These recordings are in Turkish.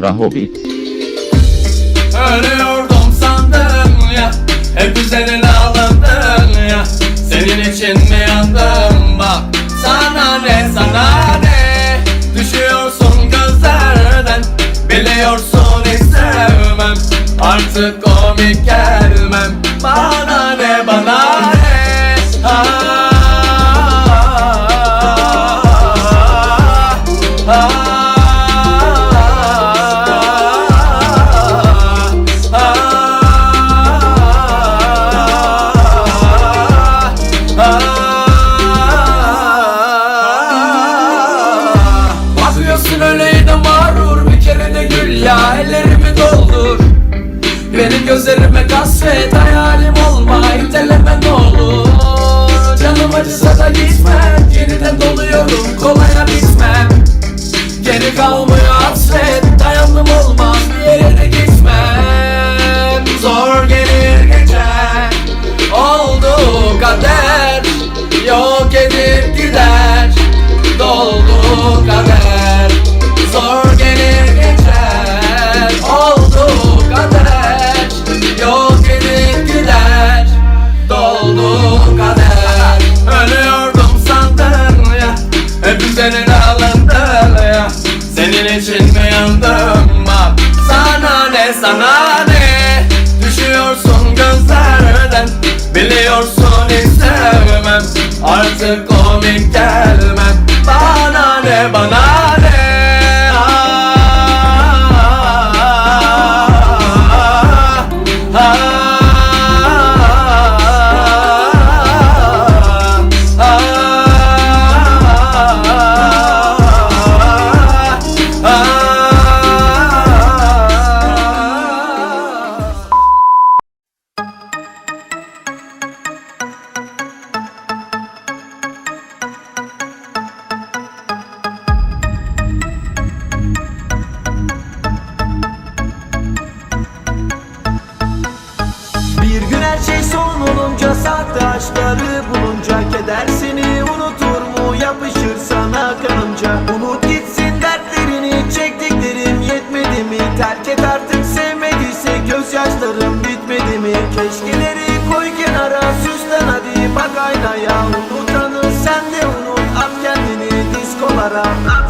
Rahobit. Ölüyordum sandım ya, hep üzerine onu istemem. Artık komik gelmem. Bana ne bana senin alındığına Senin için mi yandım bak. Sana ne sana ne? Düşüyorsun gözlerden. Biliyorsun istemem. Artık komik gel Çeşkileri koy kenara süslen hadi. Bak aynaya Unutanı sen de unut. At kendini diskolara. at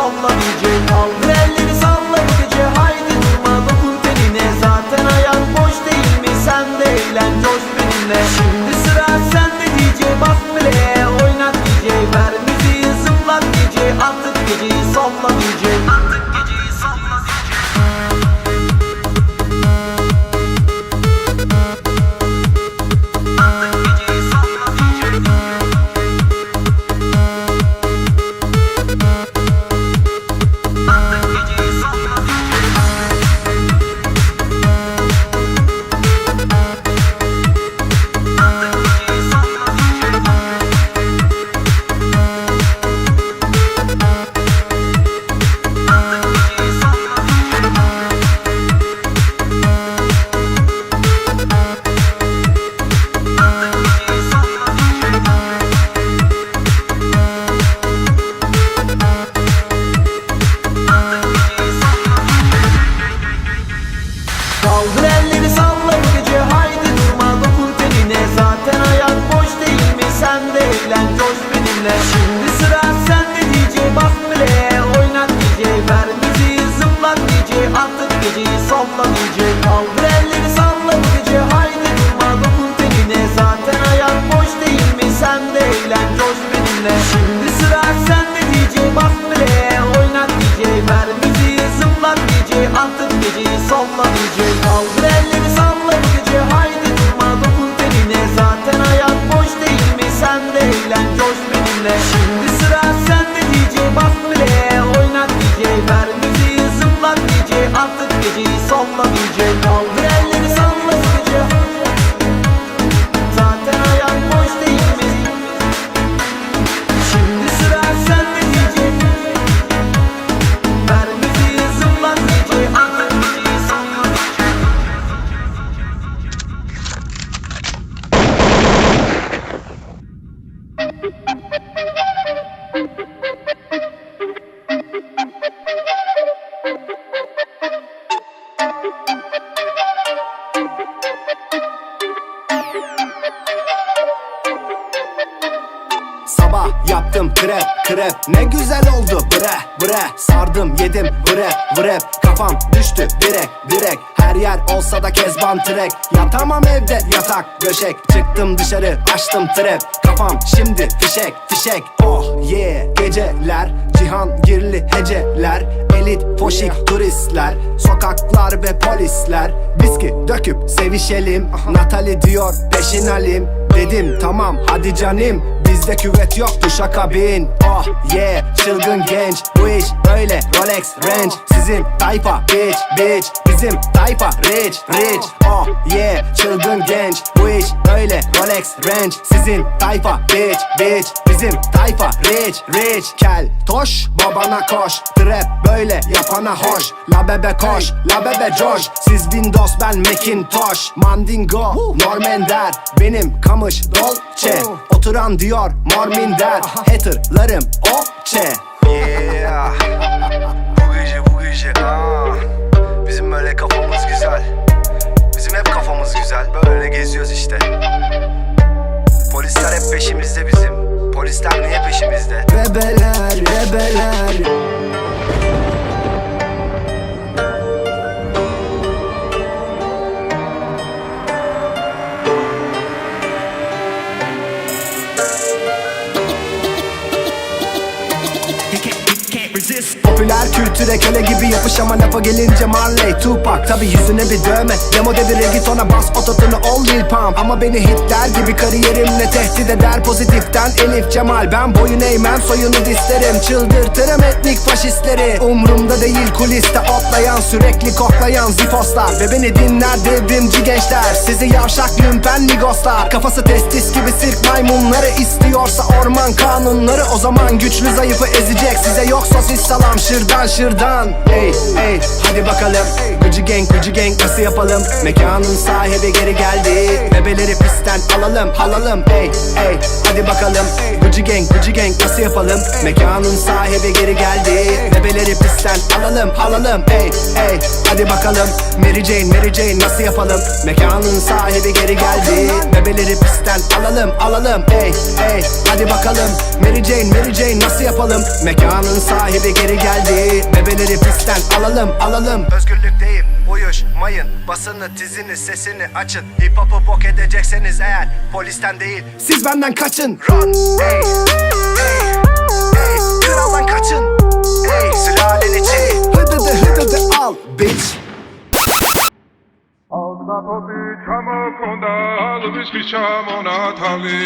salla diyeceğim aldı benimle Şimdi sıra sende DJ bas bile. Oynat DJ ver müziği Zıplat DJ Artık geceyi salla DJ Kaldır krep krep Ne güzel oldu bre bre. Sardım yedim bre bre. Kafam düştü direk direk Her yer olsa da kezban trek. Yatamam evde yatak döşek. Çıktım dışarı açtım trap Kafam şimdi fişek fişek. Oh yeah. Geceler cihan girli heceler. Elit poşik turistler. Sokaklar ve polisler. Viski döküp sevişelim. Natali diyor peşin alim Dedim tamam hadi canim Bizde küvet yoktu şaka bin. Oh yeah çılgın genç. Bu iş böyle Rolex Range. Sizin tayfa bitch bitch. Bizim tayfa rich rich. Oh yeah çılgın genç. Bu iş böyle Rolex Range. Sizin tayfa bitch bitch. Bizim tayfa rich rich. Kel toş babana koş. Trap böyle yapana hoş. La bebe koş la bebe coş. Siz Windows ben Macintosh. Mandingo Normender Benim kamış Dolce. Oturan diyor Morminder Haterlarım Okçe. Yeah. bu gece bu gece ah. Bizim böyle kafamız güzel. Bizim hep kafamız güzel. Böyle geziyoruz işte. Polisler hep peşimizde bizim. Polisler niye peşimizde? Bebeler bebeler Popüler kültüre köle gibi yapış ama lafa gelince Marley Tupac Tabi yüzüne bir dövme. Demo dedi reggaetona bas ototunu ol Lil Pump. Ama beni hitler gibi kariyerimle tehdit eder Pozitiften Elif Cemal. Ben boyun eğmem soyunu disterim Çıldırtırım etnik faşistleri. Umrumda değil kuliste otlayan Sürekli koklayan zifoslar. Ve beni dinler devrimci gençler Sizi yavşak lümpen migoslar Kafası testis gibi sirk maymunları istiyorsa orman kanunları. O zaman güçlü zayıfı ezecek Size yok sosis salam şırdan şırdan Ey ey hadi bakalım. Gıcı gang gıcı gang nasıl yapalım? Mekanın sahibi geri geldi. Bebeleri pistten alalım halalım Ey ey hadi bakalım. Gıcı gang gıcı gang nasıl yapalım? Mekanın sahibi geri geldi. Bebeleri pistten alalım halalım Ey ey hadi bakalım. Mary Jane Mary Jane nasıl yapalım? Mekanın sahibi geri geldi. Bebeleri pistten alalım alalım. Ey ey hadi bakalım. Mary Jane Mary Jane nasıl yapalım? Mekanın sahibi geri geldi Bebeleri pistten alalım alalım. Özgürlükteyim uyuşmayın. Basını tizini sesini açın. Hip hop'u bok edecekseniz eğer Polisten değil Siz benden kaçın. Run ey ნაყოფი ჩამოქონდა ალვის ჩამონათალი.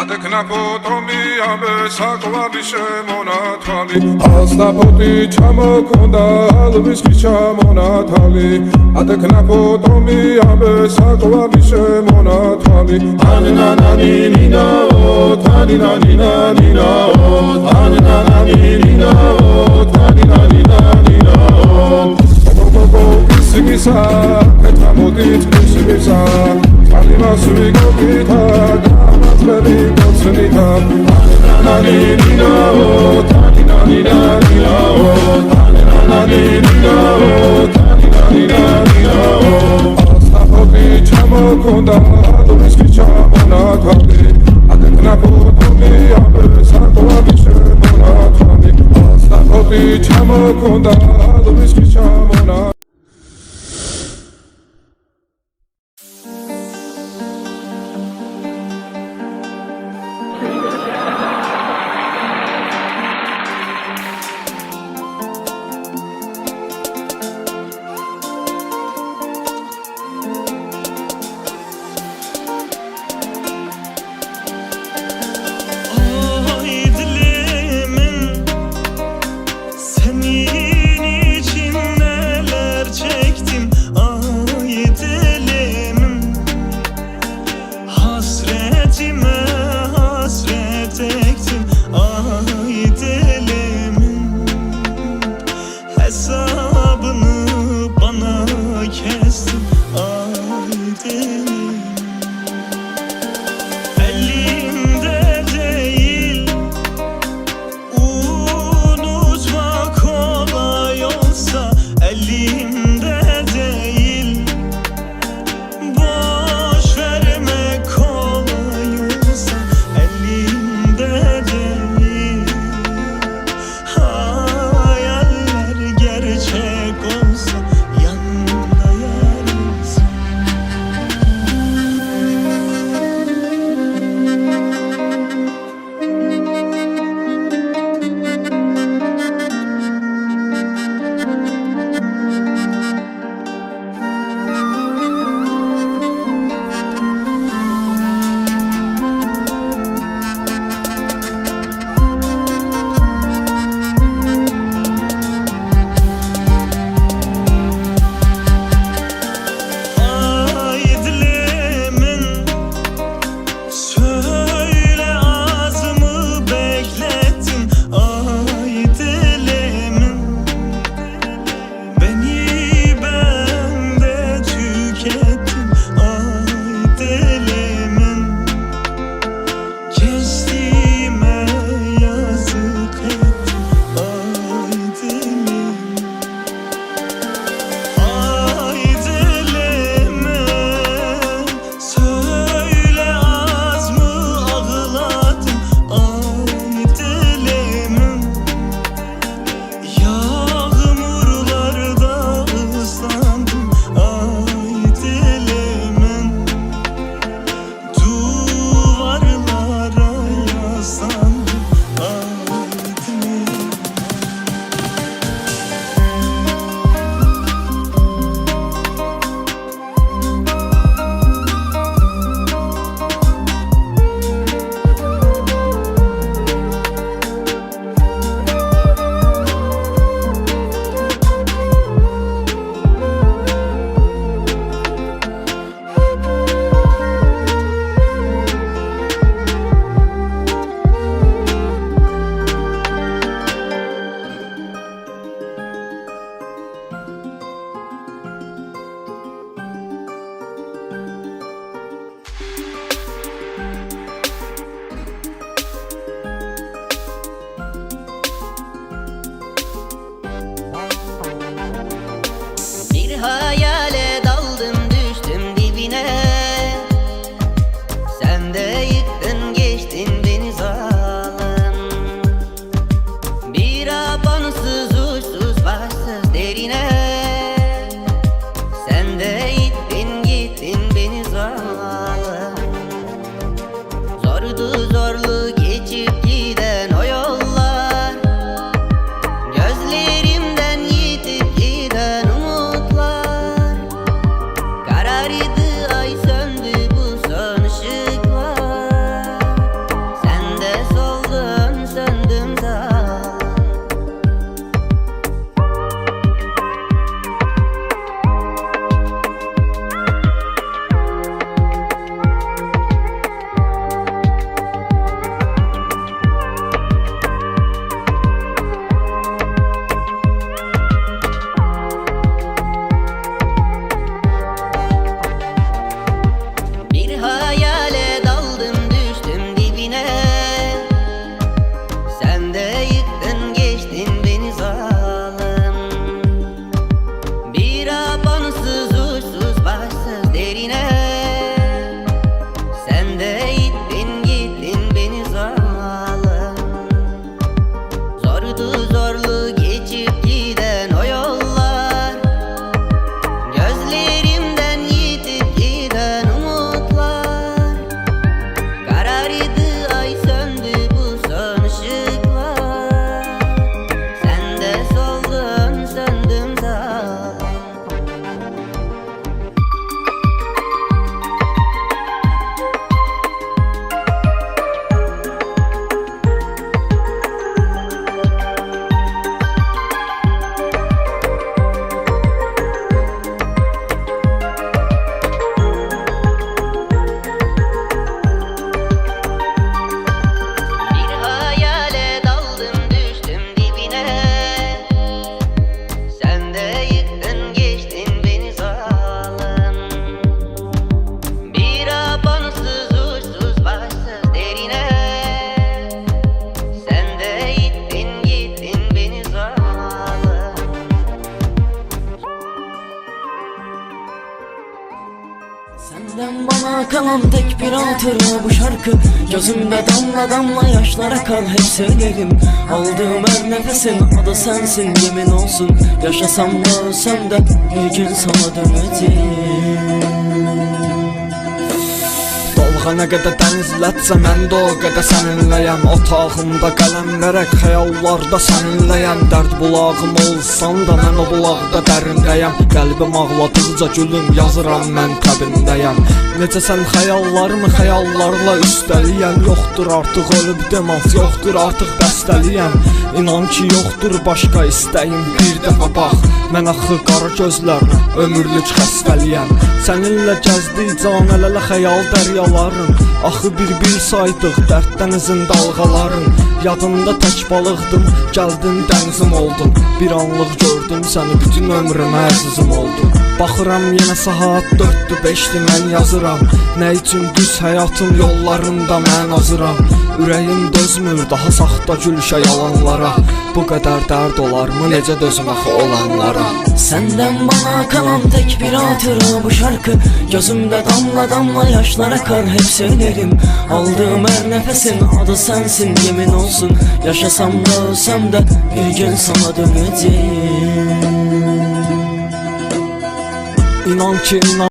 ატეკნა ფოტომი ამე საკვარი შემონათალი. ალსნაფოტი ჩამოქონდა ალვის ჩამონათალი. ატეკნა ფოტომი ამე საკვარი შემონათალი. ანანანი ნინაო თანინანი ნინაო ანანანი ნინაო თანინანი her. love. Kalan tek bir hatıra bu şarkı. Gözümde damla damla yaşlar akar hep söylerim. Aldığım her nefesin adı sensin yemin olsun. Yaşasam da ölsem de bir gün sana döneceğim Nə qədər dənizlətsə mən də o qədər səninləyəm Otağımda qələmlərək xəyallarda səninləyəm Dərd bulağım olsan da mən o bulaqda dərindəyəm. Qəlbim ağladıqca gülüm yazıram mən təbindəyəm. Necə sən xəyallarımı xəyallarla üstəliyəm? Yoxdur artıq ölüb demaz, yoxdur artıq bəstəliyəm. İnan ki yoxdur başqa istəyim. Bir dəfə bax Mən axı qara gözlərlə ömürlük xəstəliyəm. Səninlə gəzdik can elələ xəyal dəryaların Axı bir-bir saydıq dərddən izin dalğaların Yadımda tək balıqdım, gəldin dənizim oldun. Bir anlıq gördüm səni bütün ömrümə əzizim oldun Baxıram yenə saat 4-dür 5-dir mən yazıram. Nə üçün düz həyatın yollarında mən azıram Ürəyim dözmür daha saxta gülüşə yalanlara Bu qədər dərd olarmı necə dözüm axı olanlara? Senden bana kalan tek bir hatıra bu şarkı. Gözümde damla damla yaşlar akar hep söylerim. Aldığım her nefesin adı sensin yemin olsun. Yaşasam da ölsem de bir gün sana döneceğim. İnan ki inan